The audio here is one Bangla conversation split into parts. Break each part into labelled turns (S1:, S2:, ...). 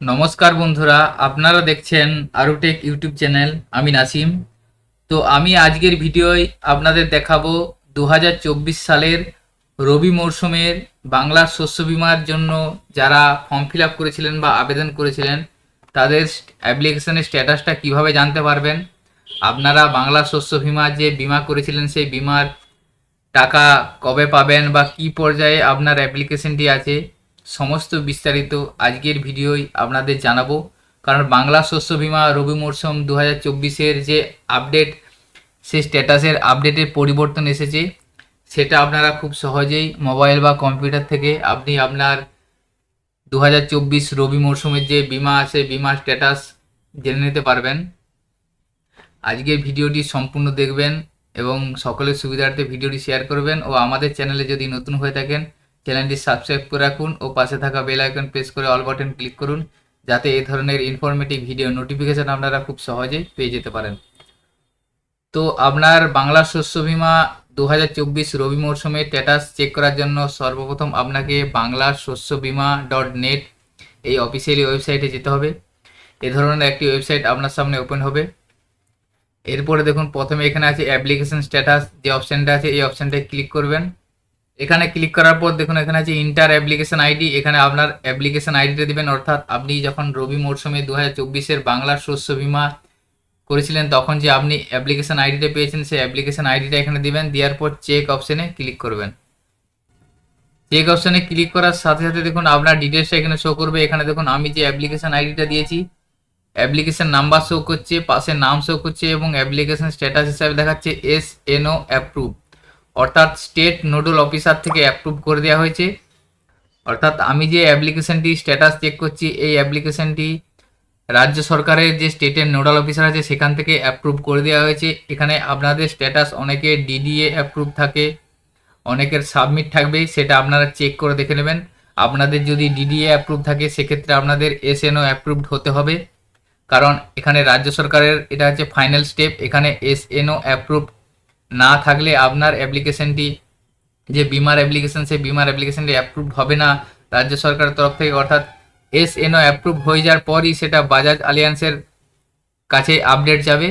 S1: নমস্কার বন্ধুরা, আপনারা দেখছেন আরুটেক ইউটিউব চ্যানেল আমি নাসিম। তো আমি আজকের ভিডিওয় আপনাদের দেখাবো দু হাজার চব্বিশ সালের রবি মরশুমের বাংলার শস্য বিমার জন্য যারা ফর্ম ফিল আপ করেছিলেন বা আবেদন করেছিলেন, তাদের অ্যাপ্লিকেশনের স্ট্যাটাসটা কীভাবে জানতে পারবেন? আপনারা বাংলা শস্য বিমা যে বিমা করেছিলেন, সেই বিমার টাকা কবে পাবেন বা কি পর্যায়ে আপনার অ্যাপ্লিকেশনটি আছে? সমস্ত বিস্তারিত আজকের ভিডিওই আপনাদের জানাব। কারণ বাংলা শস্য বিমা রবি মরশুম দু হাজার চব্বিশের যে আপডেট সেই স্ট্যাটাসের আপডেটের পরিবর্তন এসেছে। সেটা আপনারা খুব সহজেই মোবাইল বা কম্পিউটার থেকে আপনি আপনার দু হাজার চব্বিশ রবি মরশুমের যে বিমা আছে, বিমা স্ট্যাটাস জেনে নিতে পারবেন। আজকের ভিডিওটি সম্পূর্ণ দেখবেন এবং সকলের সুবিধার্থে ভিডিওটি শেয়ার করবেন ও আমাদের চ্যানেলে যদি নতুন হয়ে থাকেন চ্যানেলটি সাবস্ক্রাইব করে রাখুন ও পাশে থাকা বেল আইকন প্রেস করে অল বাটন ক্লিক করুন, যাতে এই ধরনের ইনফরমেটিভ ভিডিও নোটিফিকেশন আপনারা খুব সহজেই পেয়ে যেতে পারেন। তো আপনার বাংলা শস্য বিমা দু হাজার চব্বিশ রবি মরশুমে স্ট্যাটাস চেক করার জন্য সর্বপ্রথম আপনাকে বাংলা শস্য বিমা ডট নেট এই অফিসিয়ালি ওয়েবসাইটে যেতে হবে। এ ধরনের একটি ওয়েবসাইট আপনার সামনে ওপেন হবে। এরপরে দেখুন, প্রথমে এখানে আছে অ্যাপ্লিকেশন স্ট্যাটাস যে অপশানটা আছে, এই অপশানটায় ক্লিক করবেন। এখানে ক্লিক করার পর দেখুন, এখানে আছে ইন্টার অ্যাপ্লিকেশন আইডি এখানে আপনার অ্যাপ্লিকেশন আইডিটা দিবেন। অর্থাৎ আপনি যখন রবি মরশুমে দু হাজার বাংলার শস্য বিমা করেছিলেন, তখন যে আপনি অ্যাপ্লিকেশন আইডিটা পেয়েছেন, সেই অ্যাপ্লিকেশন আইডিটা এখানে দিবেন। দেওয়ার পর চেক অপশানে ক্লিক করবেন। চেক অপশানে ক্লিক করার সাথে সাথে দেখুন, আপনার ডিটেলসটা এখানে শো করবে। এখানে দেখুন, আমি যে অ্যাপ্লিকেশন আইডিটা দিয়েছি অ্যাপ্লিকেশন নাম্বার শো করছে পাশে নাম শো করছে এবং অ্যাপ্লিকেশন স্ট্যাটাস হিসাবে দেখাচ্ছে এস এনও অ্যাপ্রুভ অর্থাৎ স্টেট নোডাল অফিসার থেকে অ্যাপ্রুভ করে দেওয়া হয়েছে। অর্থাৎ আমি যে অ্যাপ্লিকেশনটি স্ট্যাটাস চেক করছি, এই অ্যাপ্লিকেশনটি রাজ্য সরকারের যে স্টেটের নোডাল অফিসার আছে, সেখান থেকে অ্যাপ্রুভ করে দেওয়া হয়েছে। এখানে আপনাদের স্ট্যাটাস অনেকে ডিডিএ অ্যাপ্রুভ থাকে, অনেকের সাবমিট থাকবে, সেটা আপনারা চেক করে দেখে নেবেন। আপনাদের যদি ডিডিএ অ্যাপ্রুভ থাকে, সেক্ষেত্রে আপনাদের এসএনও অ্যাপ্রুভড হতে হবে। কারণ এখানে রাজ্য সরকারের, এটা হচ্ছে ফাইনাল স্টেপ এখানে এসএনও অ্যাপ্রুভ না থাকলে আপনার অ্যাপ্লিকেশনটি, যে বিমার অ্যাপ্লিকেশন, সেই বিমার অ্যাপ্লিকেশনটি অ্যাপ্রুভ হবে না। রাজ্য সরকারের তরফ থেকে অর্থাৎ এস এনও অ্যাপ্রুভ হয়ে যাওয়ার পরই সেটা বাজাজ আলিয়ান্সের কাছে আপডেট যাবে।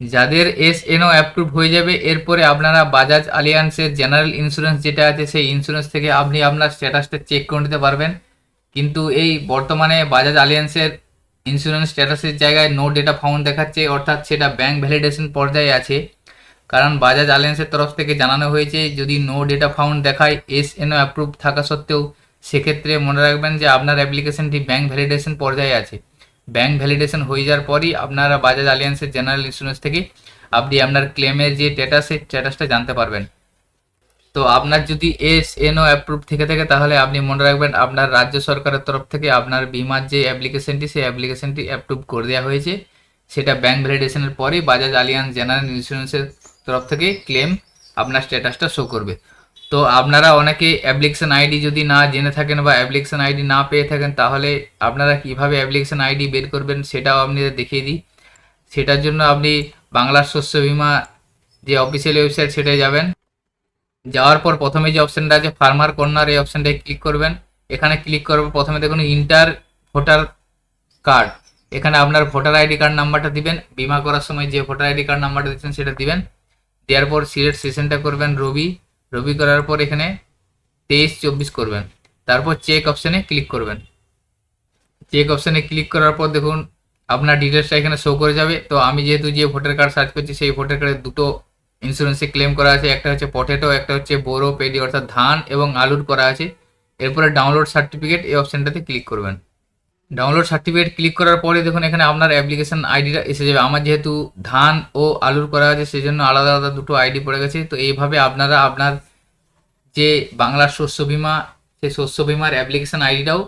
S1: যাদের এস এনও অ্যাপ্রুভ হয়ে যাবে, এরপরে আপনারা বাজাজ আলিয়ান্সের জেনারেল ইন্স্যুরেন্স যেটা আছে, সেই ইন্স্যুরেন্স থেকে আপনি আপনার স্ট্যাটাসটা চেক করে নিতে পারবেন। কিন্তু এই বর্তমানে বাজাজ আলিয়ান্সের ইন্স্যুরেন্স স্ট্যাটাসের জায়গায় নো ডেটা ফাউন্ড দেখাচ্ছে, অর্থাৎ সেটা ব্যাংক ভ্যালিডেশন পর্যায়ে আছে। কারণ বাজাজ আলিয়ান্সের তরফ থেকে জানানো হয়েছে, যদি নো ডেটা ফাউন্ড দেখায় এস এনও অ্যাপ্রুভ থাকা সত্ত্বেও, সেক্ষেত্রে মনে রাখবেন যে আপনার অ্যাপ্লিকেশনটি ব্যাংক ভ্যালিডেশন পর্যায়ে আছে। ব্যাংক ভ্যালিডেশন হয়ে যাওয়ার পরই আপনারা বাজাজ আলিয়ান্সের জেনারেল ইন্স্যুরেন্স থেকে আপনি আপনার ক্লেমের যে স্ট্যাটাস সেই স্ট্যাটাসটা জানতে পারবেন। তো আপনার যদি এস এনও অ্যাপ্রুভ থেকে থাকে, তাহলে আপনি মনে রাখবেন আপনার রাজ্য সরকারের তরফ থেকে আপনার বিমার যে অ্যাপ্লিকেশনটি সেই অ্যাপ্লিকেশনটি অ্যাপ্রুভ করে দেওয়া হয়েছে। সেটা ব্যাংক ভ্যালিডেশনের পরেই বাজাজ আলিয়ান্স জেনারেল ইন্স্যুরেন্সের তরফ থেকে ক্লেম আপনার স্ট্যাটাসটা শো করবে। তো আপনারা অনেকে অ্যাপ্লিকেশন আইডি যদি না জেনে থাকেন বা অ্যাপ্লিকেশন আইডি না পেয়ে থাকেন, তাহলে আপনারা কীভাবে অ্যাপ্লিকেশন আইডি বের করবেন সেটাও আপনি দেখিয়ে দিই। সেটার জন্য আপনি বাংলার শস্য বিমা যে অফিসিয়াল ওয়েবসাইট সেটায় যাবেন। যাওয়ার পর প্রথমে যে অপশানটা আছে ফার্মার কর্নার এই অপশানটায় ক্লিক করবেন। এখানে ক্লিক করব প্রথমে দেখুন ইন্টার ভোটার কার্ড এখানে আপনার ভোটার আইডি কার্ড নাম্বারটা দিবেন। বিমা করার সময় যে ভোটার আইডি কার্ড নাম্বারটা দিচ্ছেন সেটা দিবেন। দেওয়ার পর সিলেট সেশনটা করবেন রবি। রবি করার পর এখানে তেইশ, চব্বিশ করবেন। তারপর চেক অপশানে ক্লিক করবেন। চেক অপশানে ক্লিক করার পর দেখুন, আপনার ডিটেলসটা এখানে শো করে যাবে। তো আমি যেহেতু যে ভোটার কার্ড সার্চ করছি, সেই ভোটার কার্ডের দুটো ইন্স্যুরেন্সে ক্লেম করা আছে। একটা হচ্ছে পটেটো একটা হচ্ছে বোরো পেডি অর্থাৎ ধান এবং আলুর করা আছে। এরপরে ডাউনলোড সার্টিফিকেট এই অপশানটাতে ক্লিক করবেন। ডাউনলোড সার্টিফিকেট ক্লিক করার পরে দেখুন এখানে আপনার অ্যাপ্লিকেশন আইডিটা এসে যাবে। আমার যেহেতু ধান ও আলুর করা আছে সেই জন্য আলাদা আলাদা দুটো আইডি পড়ে গেছে। তো এইভাবে আপনারা আপনার যে বাংলার শস্য বিমা, সেই শস্য বিমার অ্যাপ্লিকেশন আইডিটাও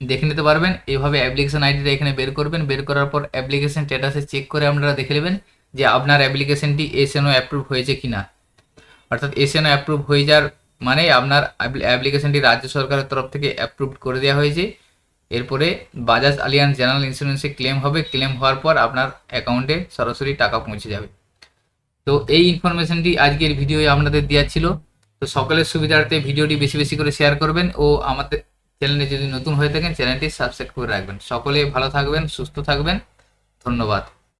S1: দেখে নিতে পারবেন। এইভাবে অ্যাপ্লিকেশন আইডিটা এখানে বের করবেন। বের করার পর অ্যাপ্লিকেশন স্ট্যাটাসে চেক করে আপনারা দেখে নেবেন যে আপনার অ্যাপ্লিকেশনটি এসএনও অ্যাপ্রুভ হয়েছে কি না অর্থাৎ এসএনও অ্যাপ্রুভ হয়ে যাওয়ার মানে আপনার অ্যাপ্লিকেশনটি রাজ্য সরকারের তরফ থেকে অ্যাপ্রুভ করে দেওয়া হয়েছে। এরপরে বাজাজ আলিয়ান্স জেনারেল ইন্স্যুরেন্সে ক্লেম হবে। ক্লেম হওয়ার পর আপনার অ্যাকাউন্টে সরাসরি টাকা পৌঁছে যাবে। তো এই ইনফরমেশনটি আজকের ভিডিওয়ে আপনাদের দেওয়া ছিল। তো সকলের সুবিধার্থে ভিডিওটি বেশি বেশি করে শেয়ার করবেন ও আমাদের চ্যানেলে যদি নতুন হয়ে থাকেন, চ্যানেলটি সাবস্ক্রাইব করে রাখবেন। সকলে ভালো থাকবেন, সুস্থ থাকবেন। ধন্যবাদ।